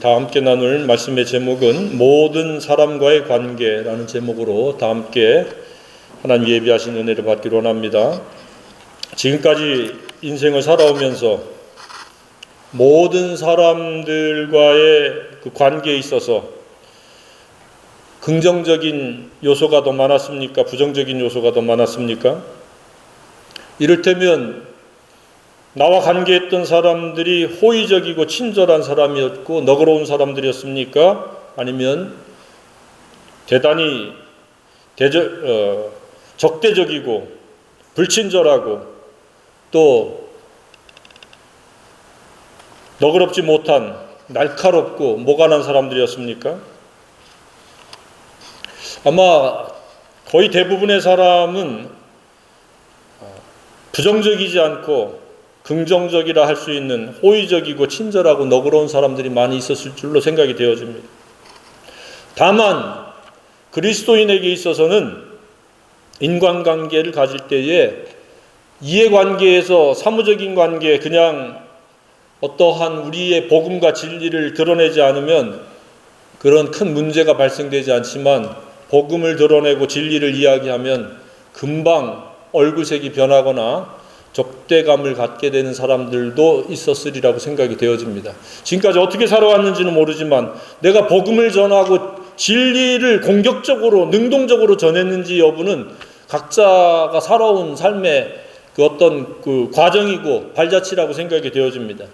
다 함께 나눌 말씀의 제목은 모든 사람과의 관계라는 제목으로 다 함께 하나님 예비하신 은혜를 받기로 원합니다. 지금까지 인생을 살아오면서 모든 사람들과의 그 관계에 있어서 긍정적인 요소가 더 많았습니까? 부정적인 요소가 더 많았습니까? 이를테면 나와 관계했던 사람들이 호의적이고 친절한 사람이었고 너그러운 사람들이었습니까? 아니면 대단히 대저, 어, 적대적이고 불친절하고 또 너그럽지 못한 날카롭고 모간한 사람들이었습니까? 아마 거의 대부분의 사람은 부정적이지 않고 긍정적이라 할 수 있는 호의적이고 친절하고 너그러운 사람들이 많이 있었을 줄로 생각이 되어집니다. 다만 그리스도인에게 있어서는 인간관계를 가질 때에 이해관계에서 사무적인 관계 그냥 어떠한 우리의 복음과 진리를 드러내지 않으면 그런 큰 문제가 발생되지 않지만 복음을 드러내고 진리를 이야기하면 금방 얼굴색이 변하거나 적대감을 갖게 되는 사람들도 있었으리라고 생각이 되어집니다. 지금까지 어떻게 살아왔는지는 모르지만 내가 복음을 전하고 진리를 공격적으로 능동적으로 전했는지 여부는 각자가 살아온 삶의 그 어떤 그 과정이고 발자취라고 생각이 되어집니다.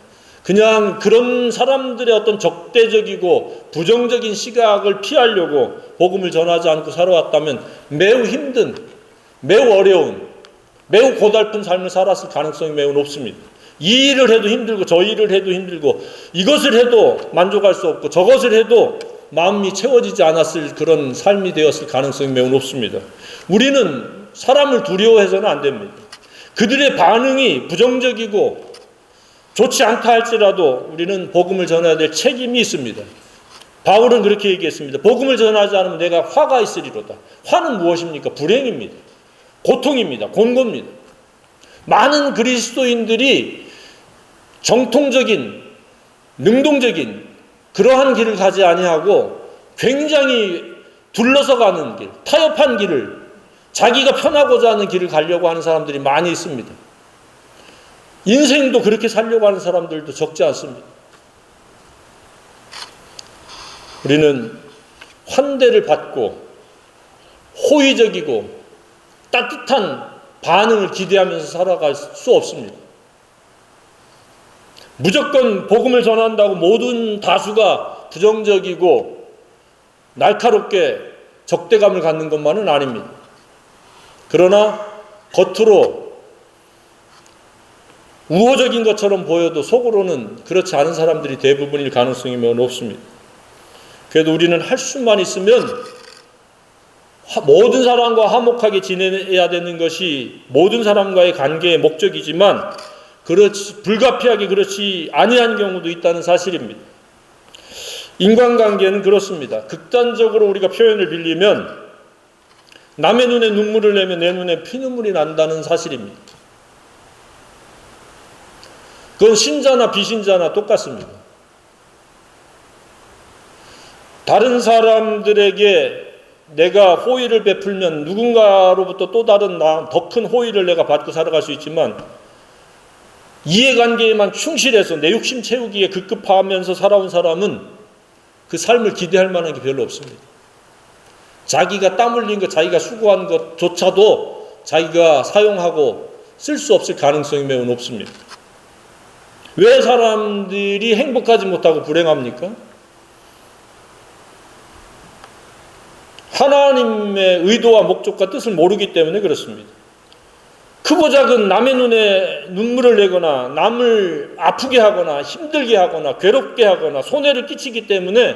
그냥 그런 사람들의 어떤 적대적이고 부정적인 시각을 피하려고 복음을 전하지 않고 살아왔다면 매우 힘든, 매우 어려운 매우 고달픈 삶을 살았을 가능성이 매우 높습니다. 이 일을 해도 힘들고 저 일을 해도 힘들고 이것을 해도 만족할 수 없고 저것을 해도 마음이 채워지지 않았을 그런 삶이 되었을 가능성이 매우 높습니다. 우리는 사람을 두려워해서는 안 됩니다. 그들의 반응이 부정적이고 좋지 않다 할지라도 우리는 복음을 전해야 될 책임이 있습니다. 바울은 그렇게 얘기했습니다. 복음을 전하지 않으면 내가 화가 있으리로다. 화는 무엇입니까? 불행입니다. 고통입니다. 곤고입니다. 많은 그리스도인들이 정통적인 능동적인 그러한 길을 가지 아니하고 굉장히 둘러서 가는 길, 타협한 길을 자기가 편하고자 하는 길을 가려고 하는 사람들이 많이 있습니다. 인생도 그렇게 살려고 하는 사람들도 적지 않습니다. 우리는 환대를 받고 호의적이고 따뜻한 반응을 기대하면서 살아갈 수 없습니다. 무조건 복음을 전한다고 모든 다수가 부정적이고 날카롭게 적대감을 갖는 것만은 아닙니다. 그러나 겉으로 우호적인 것처럼 보여도 속으로는 그렇지 않은 사람들이 대부분일 가능성이 매우 높습니다. 그래도 우리는 할 수만 있으면 모든 사람과 화목하게 지내야 되는 것이 모든 사람과의 관계의 목적이지만 그렇지 불가피하게 그렇지 아니한 경우도 있다는 사실입니다. 인간관계는 그렇습니다. 극단적으로 우리가 표현을 빌리면 남의 눈에 눈물을 내면 내 눈에 피눈물이 난다는 사실입니다. 그건 신자나 비신자나 똑같습니다. 다른 사람들에게 내가 호의를 베풀면 누군가로부터 또 다른 더큰 호의를 내가 받고 살아갈 수 있지만 이해관계에만 충실해서 내 욕심 채우기에 급급하면서 살아온 사람은 그 삶을 기대할 만한 게 별로 없습니다. 자기가 땀 흘린 것, 자기가 수고한 것조차도 자기가 사용하고 쓸 수 없을 가능성이 매우 높습니다. 왜 사람들이 행복하지 못하고 불행합니까? 하나님의 의도와 목적과 뜻을 모르기 때문에 그렇습니다. 크고 작은 남의 눈에 눈물을 내거나 남을 아프게 하거나 힘들게 하거나 괴롭게 하거나 손해를 끼치기 때문에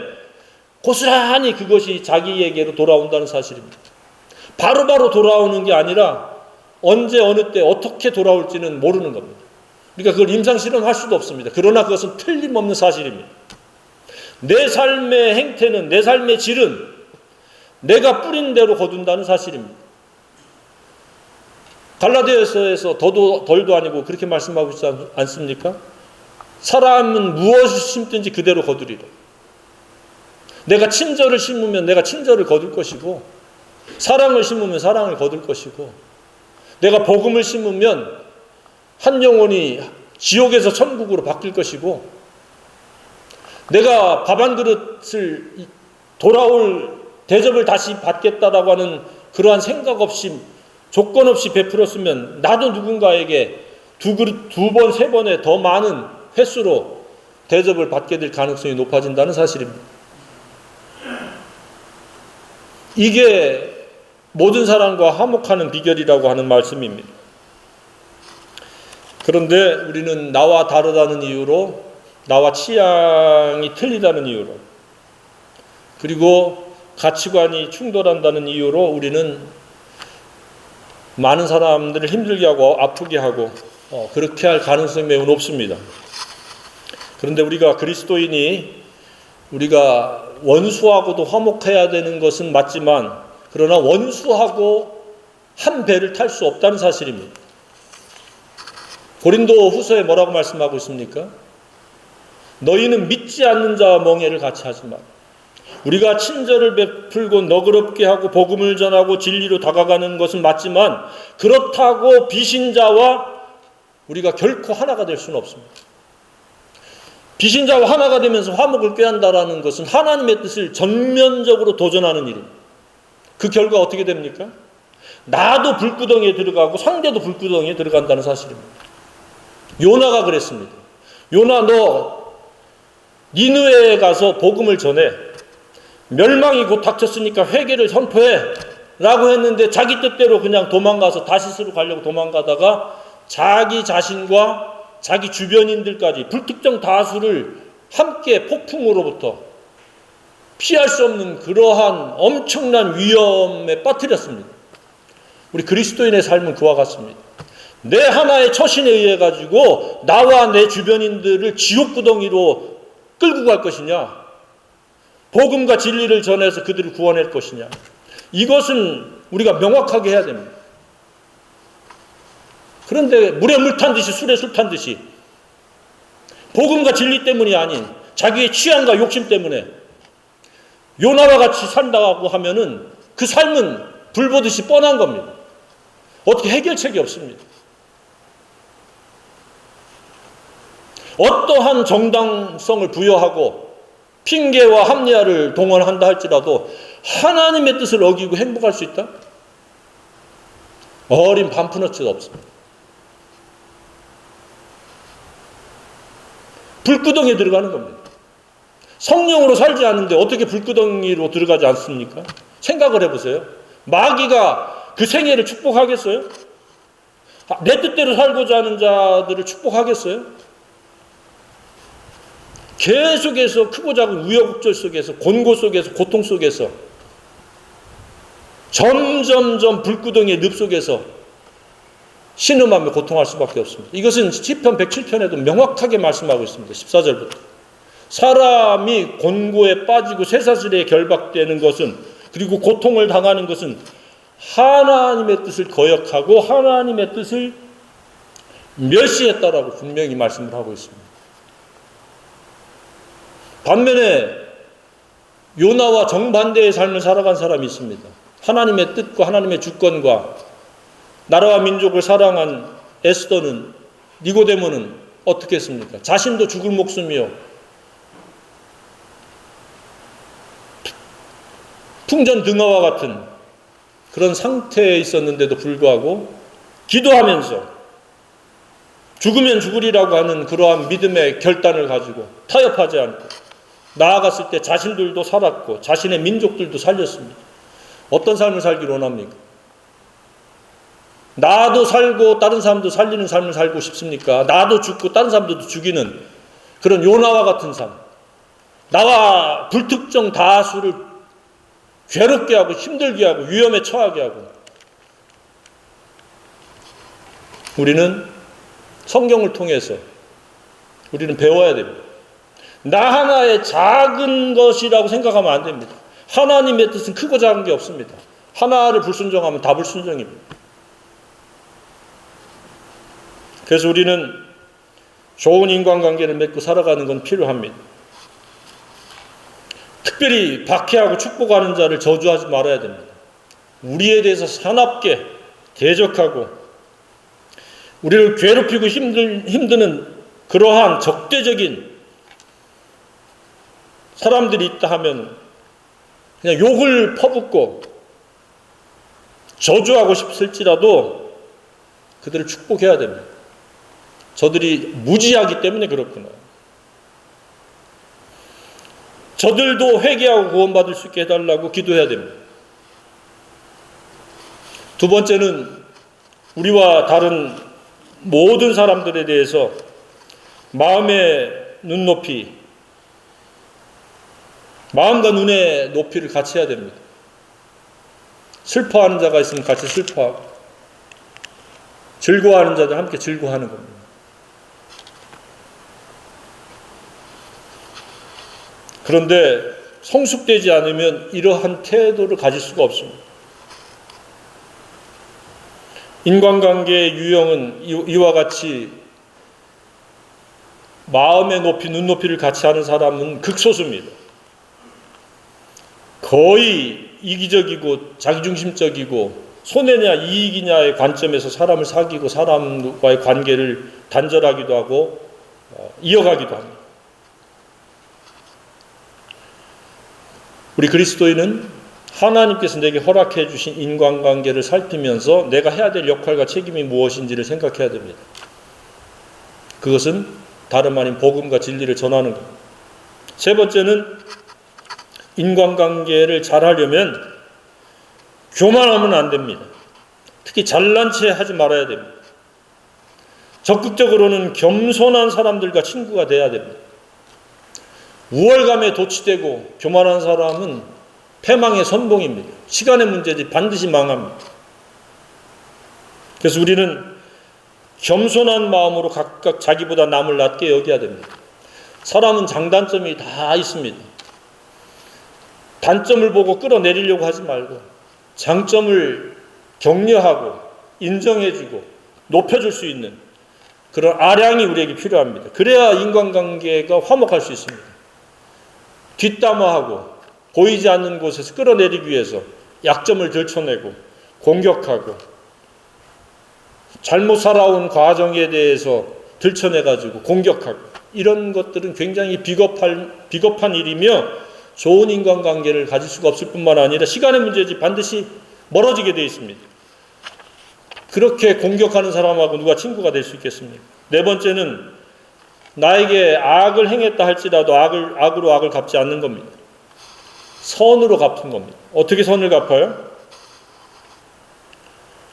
고스란히 그것이 자기에게로 돌아온다는 사실입니다. 바로바로 바로 돌아오는 게 아니라 언제 어느 때 어떻게 돌아올지는 모르는 겁니다. 그러니까 그걸 임상 실험할 수도 없습니다. 그러나 그것은 틀림없는 사실입니다. 내 삶의 행태는 내 삶의 질은 내가 뿌린 대로 거둔다는 사실입니다. 갈라디아서에서 더도 덜도 아니고 그렇게 말씀하고 있지 않습니까? 사람은 무엇을 심든지 그대로 거두리라. 내가 친절을 심으면 내가 친절을 거둘 것이고, 사랑을 심으면 사랑을 거둘 것이고, 내가 복음을 심으면 한 영혼이 지옥에서 천국으로 바뀔 것이고, 내가 밥 한 그릇을 돌아올 대접을 다시 받겠다라고 하는 그러한 생각 없이 조건 없이 베풀었으면 나도 누군가에게 두 그릇 두 번 세 번에 더 많은 횟수로 대접을 받게 될 가능성이 높아진다는 사실입니다. 이게 모든 사람과 화목하는 비결이라고 하는 말씀입니다. 그런데 우리는 나와 다르다는 이유로 나와 취향이 틀리다는 이유로 그리고 가치관이 충돌한다는 이유로 우리는 많은 사람들을 힘들게 하고 아프게 하고 어, 그렇게 할 가능성이 매우 높습니다. 그런데 우리가 그리스도인이 우리가 원수하고도 화목해야 되는 것은 맞지만 그러나 원수하고 한 배를 탈 수 없다는 사실입니다. 고린도 후서에 뭐라고 말씀하고 있습니까? 너희는 믿지 않는 자와 멍해를 같이 하지 마. 우리가 친절을 베풀고 너그럽게 하고 복음을 전하고 진리로 다가가는 것은 맞지만 그렇다고 비신자와 우리가 결코 하나가 될 수는 없습니다. 비신자와 하나가 되면서 화목을 꾀한다라는 것은 하나님의 뜻을 전면적으로 도전하는 일입니다. 그 결과 어떻게 됩니까? 나도 불구덩이에 들어가고 상대도 불구덩이에 들어간다는 사실입니다. 요나가 그랬습니다. 요나 너 니느웨에 가서 복음을 전해. 멸망이 곧 닥쳤으니까 회개를 선포해. 라고 했는데 자기 뜻대로 그냥 도망가서 다시스로 가려고 도망가다가 자기 자신과 자기 주변인들까지 불특정 다수를 함께 폭풍으로부터 피할 수 없는 그러한 엄청난 위험에 빠뜨렸습니다. 우리 그리스도인의 삶은 그와 같습니다. 내 하나의 처신에 의해 가지고 나와 내 주변인들을 지옥 구덩이로 끌고 갈 것이냐? 복음과 진리를 전해서 그들을 구원할 것이냐? 이것은 우리가 명확하게 해야 됩니다. 그런데 물에 물 탄 듯이 술에 술 탄 듯이 복음과 진리 때문이 아닌 자기의 취향과 욕심 때문에 요나와 같이 산다고 하면은 그 삶은 불보듯이 뻔한 겁니다. 어떻게 해결책이 없습니다. 어떠한 정당성을 부여하고 핑계와 합리화를 동원한다 할지라도 하나님의 뜻을 어기고 행복할 수 있다? 어린 반푼어치도 없습니다. 불구덩이에 들어가는 겁니다. 성령으로 살지 않는데 어떻게 불구덩이로 들어가지 않습니까? 생각을 해보세요. 마귀가 그 생애를 축복하겠어요? 내 뜻대로 살고자 하는 자들을 축복하겠어요? 계속해서 크고 작은 우여곡절 속에서 곤고 속에서 고통 속에서 점점점 불구덩이의 늪 속에서 신음하며 고통할 수밖에 없습니다. 이것은 시편 107편에도 명확하게 말씀하고 있습니다. 14절부터. 사람이 곤고에 빠지고 쇠사슬에 결박되는 것은 그리고 고통을 당하는 것은 하나님의 뜻을 거역하고 하나님의 뜻을 멸시했다라고 분명히 말씀을 하고 있습니다. 반면에 요나와 정반대의 삶을 살아간 사람이 있습니다. 하나님의 뜻과 하나님의 주권과 나라와 민족을 사랑한 에스더는 니고데모는 어떻게 했습니까? 자신도 죽을 목숨이요. 풍전 등화와 같은 그런 상태에 있었는데도 불구하고 기도하면서 죽으면 죽으리라고 하는 그러한 믿음의 결단을 가지고 타협하지 않고 나아갔을 때 자신들도 살았고 자신의 민족들도 살렸습니다. 어떤 삶을 살기를 원합니까? 나도 살고 다른 사람도 살리는 삶을 살고 싶습니까? 나도 죽고 다른 사람도 죽이는 그런 요나와 같은 삶. 나와 불특정 다수를 괴롭게 하고 힘들게 하고 위험에 처하게 하고 우리는 성경을 통해서 우리는 배워야 됩니다. 나 하나의 작은 것이라고 생각하면 안 됩니다. 하나님의 뜻은 크고 작은 게 없습니다. 하나를 불순종하면 다 불순종입니다. 그래서 우리는 좋은 인간관계를 맺고 살아가는 건 필요합니다. 특별히 박해하고 축복하는 자를 저주하지 말아야 됩니다. 우리에 대해서 사납게 대적하고 우리를 괴롭히고 힘들, 힘드는 그러한 적대적인 사람들이 있다 하면 그냥 욕을 퍼붓고 저주하고 싶을지라도 그들을 축복해야 됩니다. 저들이 무지하기 때문에 그렇구나. 저들도 회개하고 구원받을 수 있게 해달라고 기도해야 됩니다. 두 번째는 우리와 다른 모든 사람들에 대해서 마음의 눈높이, 마음과 눈의 높이를 같이 해야 됩니다. 슬퍼하는 자가 있으면 같이 슬퍼하고, 즐거워하는 자들 함께 즐거워하는 겁니다. 그런데 성숙되지 않으면 이러한 태도를 가질 수가 없습니다. 인간관계의 유형은 이와 같이 마음의 높이, 눈높이를 같이 하는 사람은 극소수입니다. 거의 이기적이고 자기중심적이고 손해냐 이익이냐의 관점에서 사람을 사귀고 사람과의 관계를 단절하기도 하고 어, 이어가기도 합니다. 우리 그리스도인은 하나님께서 내게 허락해 주신 인간관계를 살피면서 내가 해야 될 역할과 책임이 무엇인지를 생각해야 됩니다. 그것은 다름 아닌 복음과 진리를 전하는 것. 세 번째는 인간관계를 잘 하려면 교만하면 안 됩니다. 특히 잘난 체 하지 말아야 됩니다. 적극적으로는 겸손한 사람들과 친구가 돼야 됩니다. 우월감에 도취되고 교만한 사람은 패망의 선봉입니다. 시간의 문제지 반드시 망합니다. 그래서 우리는 겸손한 마음으로 각각 자기보다 남을 낮게 여겨야 됩니다. 사람은 장단점이 다 있습니다. 단점을 보고 끌어내리려고 하지 말고 장점을 격려하고 인정해주고 높여줄 수 있는 그런 아량이 우리에게 필요합니다. 그래야 인간관계가 화목할 수 있습니다. 뒷담화하고 보이지 않는 곳에서 끌어내리기 위해서 약점을 들춰내고 공격하고 잘못 살아온 과정에 대해서 들춰내가지고 공격하고 이런 것들은 굉장히 비겁한, 비겁한 일이며 좋은 인간관계를 가질 수가 없을 뿐만 아니라 시간의 문제지 반드시 멀어지게 되어 있습니다. 그렇게 공격하는 사람하고 누가 친구가 될 수 있겠습니까? 네 번째는 나에게 악을 행했다 할지라도 악을, 악으로 악을 갚지 않는 겁니다. 선으로 갚은 겁니다. 어떻게 선을 갚아요?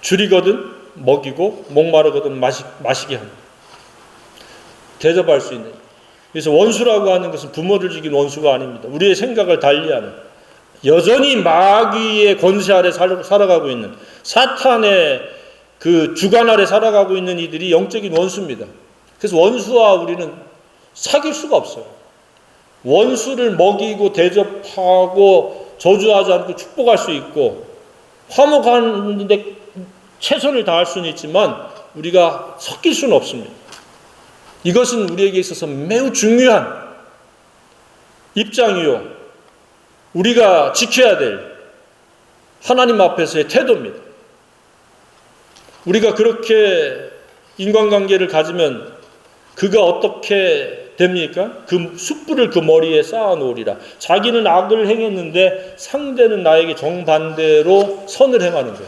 줄이거든 먹이고 목마르거든 마시, 마시게 합니다. 대접할 수 있는. 그래서 원수라고 하는 것은 부모를 죽인 원수가 아닙니다. 우리의 생각을 달리하는 여전히 마귀의 권세 아래 살아가고 있는 사탄의 그 주관 아래 살아가고 있는 이들이 영적인 원수입니다. 그래서 원수와 우리는 사귈 수가 없어요. 원수를 먹이고 대접하고 저주하지 않고 축복할 수 있고 화목하는데 최선을 다할 수는 있지만 우리가 섞일 수는 없습니다. 이것은 우리에게 있어서 매우 중요한 입장이요. 우리가 지켜야 될 하나님 앞에서의 태도입니다. 우리가 그렇게 인간관계를 가지면 그가 어떻게 됩니까? 그 숯불을 그 머리에 쌓아 놓으리라. 자기는 악을 행했는데 상대는 나에게 정반대로 선을 행하는 거예요.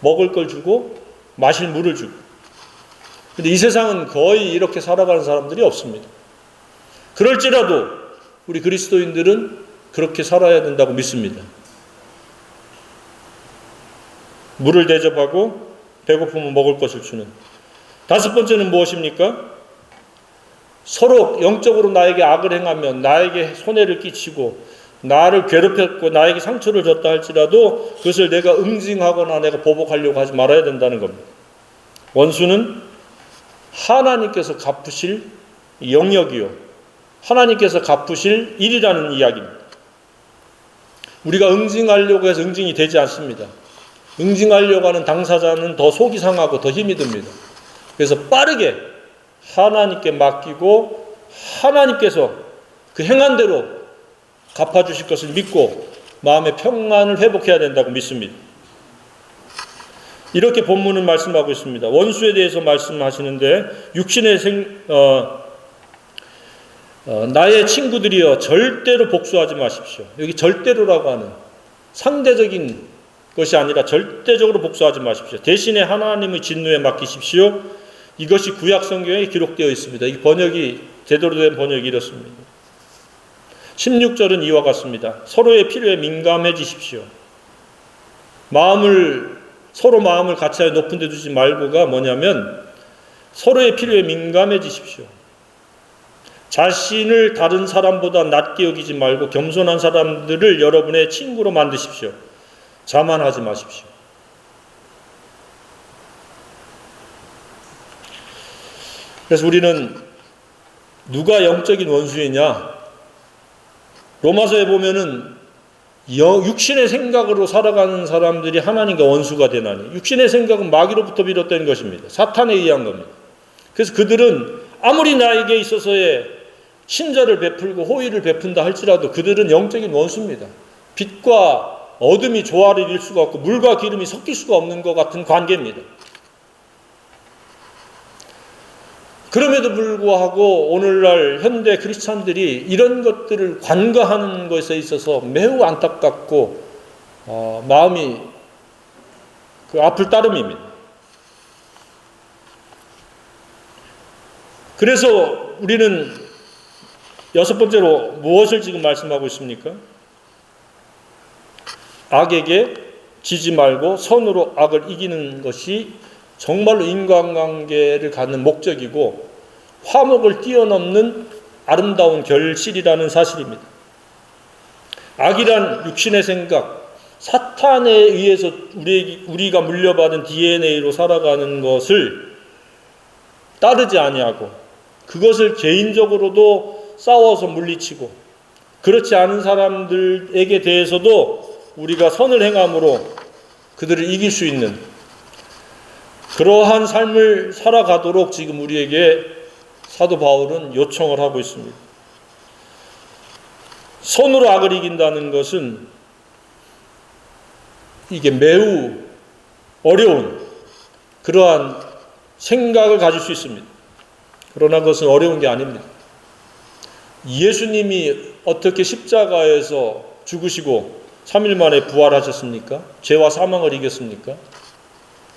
먹을 걸 주고 마실 물을 주고. 근데 이 세상은 거의 이렇게 살아가는 사람들이 없습니다. 그럴지라도 우리 그리스도인들은 그렇게 살아야 된다고 믿습니다. 물을 대접하고 배고프면 먹을 것을 주는. 다섯 번째는 무엇입니까? 서로 영적으로 나에게 악을 행하면 나에게 손해를 끼치고 나를 괴롭혔고 나에게 상처를 줬다 할지라도 그것을 내가 응징하거나 내가 보복하려고 하지 말아야 된다는 겁니다. 원수는 하나님께서 갚으실 영역이요. 하나님께서 갚으실 일이라는 이야기입니다. 우리가 응징하려고 해서 응징이 되지 않습니다. 응징하려고 하는 당사자는 더 속이 상하고 더 힘이 듭니다. 그래서 빠르게 하나님께 맡기고 하나님께서 그 행한 대로 갚아주실 것을 믿고 마음의 평안을 회복해야 된다고 믿습니다. 이렇게 본문은 말씀하고 있습니다. 원수에 대해서 말씀하시는데 육신의 생, 어, 어, 나의 친구들이여 절대로 복수하지 마십시오. 여기 절대로라고 하는 상대적인 것이 아니라 절대적으로 복수하지 마십시오. 대신에 하나님의 진노에 맡기십시오. 이것이 구약 성경에 기록되어 있습니다. 이 번역이 제대로 된 번역이 이렇습니다. 16절은 이와 같습니다. 서로의 필요에 민감해지십시오. 마음을 서로 마음을 같이 높은 데 두지 말고가 뭐냐면 서로의 필요에 민감해지십시오. 자신을 다른 사람보다 낮게 여기지 말고 겸손한 사람들을 여러분의 친구로 만드십시오. 자만하지 마십시오. 그래서 우리는 누가 영적인 원수이냐? 로마서에 보면은 육신의 생각으로 살아가는 사람들이 하나님과 원수가 되나니 육신의 생각은 마귀로부터 비롯된 것입니다. 사탄에 의한 겁니다. 그래서 그들은 아무리 나에게 있어서의 친절을 베풀고 호의를 베푼다 할지라도 그들은 영적인 원수입니다. 빛과 어둠이 조화를 이룰 수가 없고 물과 기름이 섞일 수가 없는 것 같은 관계입니다. 그럼에도 불구하고 오늘날 현대 크리스찬들이 이런 것들을 관가하는 것에 있어서 매우 안타깝고 어, 마음이 그 앞을 따름입니다. 그래서 우리는 여섯 번째로 무엇을 지금 말씀하고 있습니까? 악에게 지지 말고 선으로 악을 이기는 것이 정말로 인간관계를 갖는 목적이고 화목을 뛰어넘는 아름다운 결실이라는 사실입니다. 악이란 육신의 생각, 사탄에 의해서 우리, 우리가 물려받은 DNA로 살아가는 것을 따르지 아니하고 그것을 개인적으로도 싸워서 물리치고 그렇지 않은 사람들에게 대해서도 우리가 선을 행함으로 그들을 이길 수 있는 그러한 삶을 살아가도록 지금 우리에게 사도 바울은 요청을 하고 있습니다. 손으로 악을 이긴다는 것은 이게 매우 어려운 그러한 생각을 가질 수 있습니다. 그러나 그것은 어려운 게 아닙니다. 예수님이 어떻게 십자가에서 죽으시고 3일 만에 부활하셨습니까? 죄와 사망을 이겼습니까?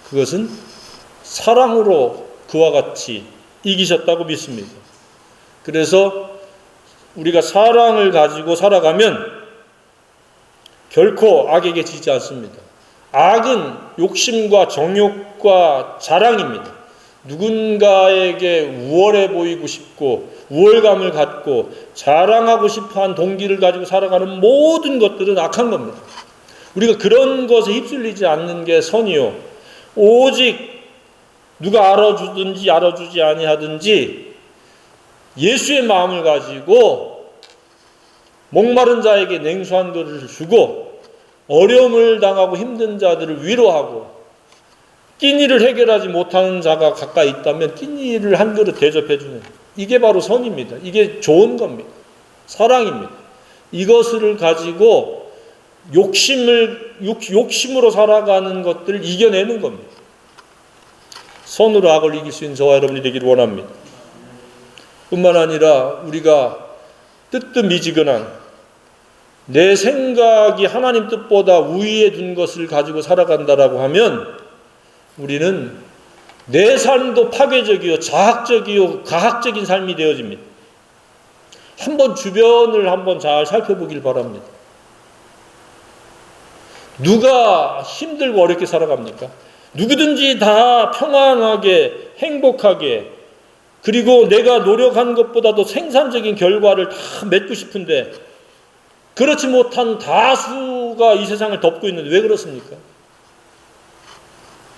그것은 사랑으로 그와 같이 이기셨다고 믿습니다. 그래서 우리가 사랑을 가지고 살아가면 결코 악에게 지지 않습니다. 악은 욕심과 정욕과 자랑입니다. 누군가에게 우월해 보이고 싶고 우월감을 갖고 자랑하고 싶어한 동기를 가지고 살아가는 모든 것들은 악한 겁니다. 우리가 그런 것에 휩쓸리지 않는 게 선이요. 오직 누가 알아주든지 알아주지 아니하든지 예수의 마음을 가지고 목마른 자에게 냉수한 것을 주고 어려움을 당하고 힘든 자들을 위로하고 끼니를 해결하지 못하는 자가 가까이 있다면 끼니를 한 그릇 대접해주는 이게 바로 선입니다. 이게 좋은 겁니다. 사랑입니다. 이것을 가지고 욕심을 욕심으로 살아가는 것들을 이겨내는 겁니다. 선으로 악을 이길 수 있는 저와 여러분이 되기를 원합니다. 뿐만 아니라 우리가 뜨뜻미지근한 내 생각이 하나님 뜻보다 우위에 둔 것을 가지고 살아간다라고 하면 우리는 내 삶도 파괴적이요, 자학적이요, 가학적인 삶이 되어집니다. 한번 주변을 한번 잘 살펴보길 바랍니다. 누가 힘들고 어렵게 살아갑니까? 누구든지 다 평안하게, 행복하게, 그리고 내가 노력한 것보다도 생산적인 결과를 다 맺고 싶은데, 그렇지 못한 다수가 이 세상을 덮고 있는데 왜 그렇습니까?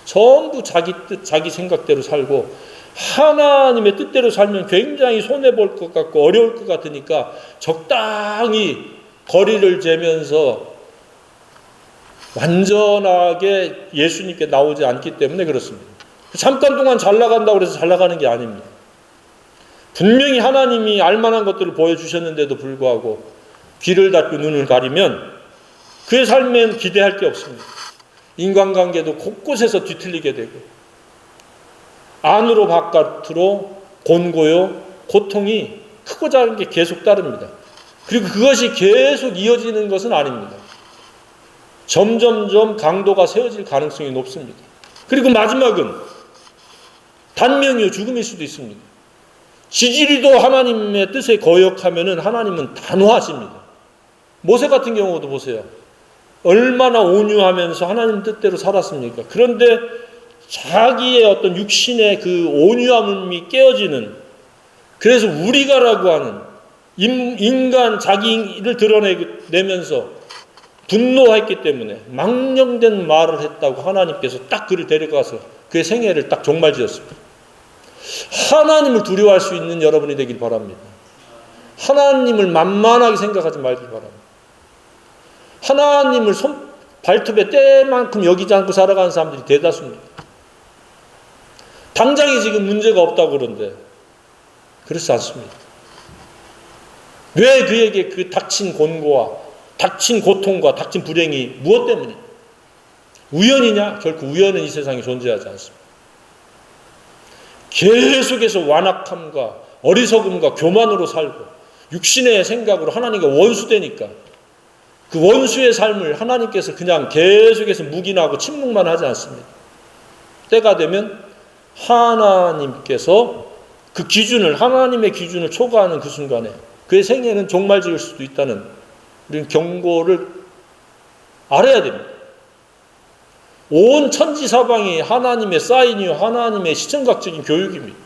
전부 자기 뜻, 자기 생각대로 살고 하나님의 뜻대로 살면 굉장히 손해 볼 것 같고 어려울 것 같으니까 적당히 거리를 재면서 완전하게 예수님께 나오지 않기 때문에 그렇습니다. 잠깐 동안 잘 나간다고 해서 잘 나가는 게 아닙니다. 분명히 하나님이 알만한 것들을 보여주셨는데도 불구하고 귀를 닫고 눈을 가리면 그의 삶엔 기대할 게 없습니다. 인간관계도 곳곳에서 뒤틀리게 되고 안으로 바깥으로 곤고요 고통이 크고 작은 게 계속 따릅니다. 그리고 그것이 계속 이어지는 것은 아닙니다. 점점점 강도가 세워질 가능성이 높습니다. 그리고 마지막은 단명이요 죽음일 수도 있습니다. 지지리도 하나님의 뜻에 거역하면은 하나님은 단호하십니다. 모세 같은 경우도 보세요. 얼마나 온유하면서 하나님 뜻대로 살았습니까? 그런데 자기의 어떤 육신의 그 온유함이 깨어지는 그래서 우리가라고 하는 인간 자기를 드러내면서 분노했기 때문에 망령된 말을 했다고 하나님께서 딱 그를 데려가서 그의 생애를 딱 종말 지었습니다. 하나님을 두려워할 수 있는 여러분이 되길 바랍니다. 하나님을 만만하게 생각하지 말길 바랍니다. 하나님을 손, 발톱에 때만큼 여기지 않고 살아가는 사람들이 대다수입니다. 당장에 지금 문제가 없다고 그러는데 그렇지 않습니다. 왜 그에게 그 닥친 곤고와 닥친 고통과 닥친 불행이 무엇 때문이냐? 우연이냐? 결코 우연은 이 세상에 존재하지 않습니다. 계속해서 완악함과 어리석음과 교만으로 살고 육신의 생각으로 하나님과 원수되니까 그 원수의 삶을 하나님께서 그냥 계속해서 묵인하고 침묵만 하지 않습니다. 때가 되면 하나님께서 그 기준을 하나님의 기준을 초과하는 그 순간에 그의 생애는 종말 지을 수도 있다는 우리는 경고를 알아야 됩니다. 온 천지 사방이 하나님의 사인이요 하나님의 시청각적인 교육입니다.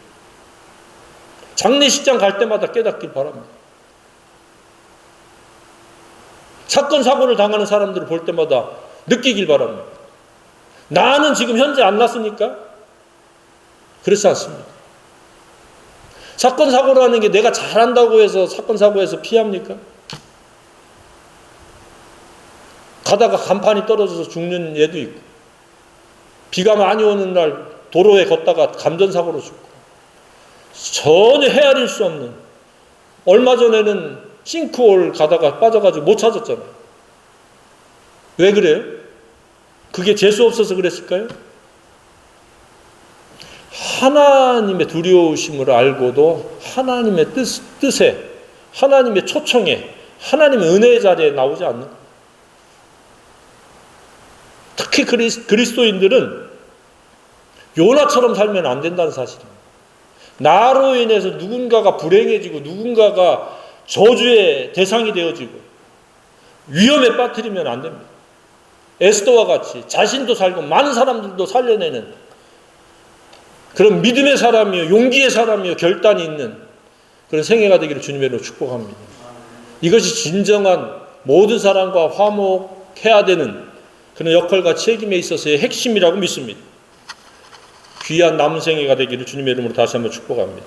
장례식장 갈 때마다 깨닫길 바랍니다. 사건 사고를 당하는 사람들을 볼 때마다 느끼길 바랍니다. 나는 지금 현재 안 났으니까 그렇지 않습니다. 사건 사고라는 게 내가 잘한다고 해서 사건 사고에서 피합니까? 가다가 간판이 떨어져서 죽는 얘도 있고 비가 많이 오는 날 도로에 걷다가 감전사고로 죽고 전혀 헤아릴 수 없는 얼마 전에는 싱크홀 가다가 빠져가지고 못 찾았잖아요. 왜 그래요? 그게 재수 없어서 그랬을까요? 하나님의 두려우심을 알고도 하나님의 뜻, 뜻에 하나님의 초청에 하나님의 은혜의 자리에 나오지 않는 특히 그리스, 그리스도인들은 요나처럼 살면 안 된다는 사실입니다. 나로 인해서 누군가가 불행해지고 누군가가 저주의 대상이 되어지고 위험에 빠뜨리면 안 됩니다. 에스더와 같이 자신도 살고 많은 사람들도 살려내는 그런 믿음의 사람이요, 용기의 사람이요, 결단이 있는 그런 생애가 되기를 주님의 이름으로 축복합니다. 이것이 진정한 모든 사람과 화목해야 되는 그런 역할과 책임에 있어서의 핵심이라고 믿습니다. 귀한 남은 생애가 되기를 주님의 이름으로 다시 한번 축복합니다.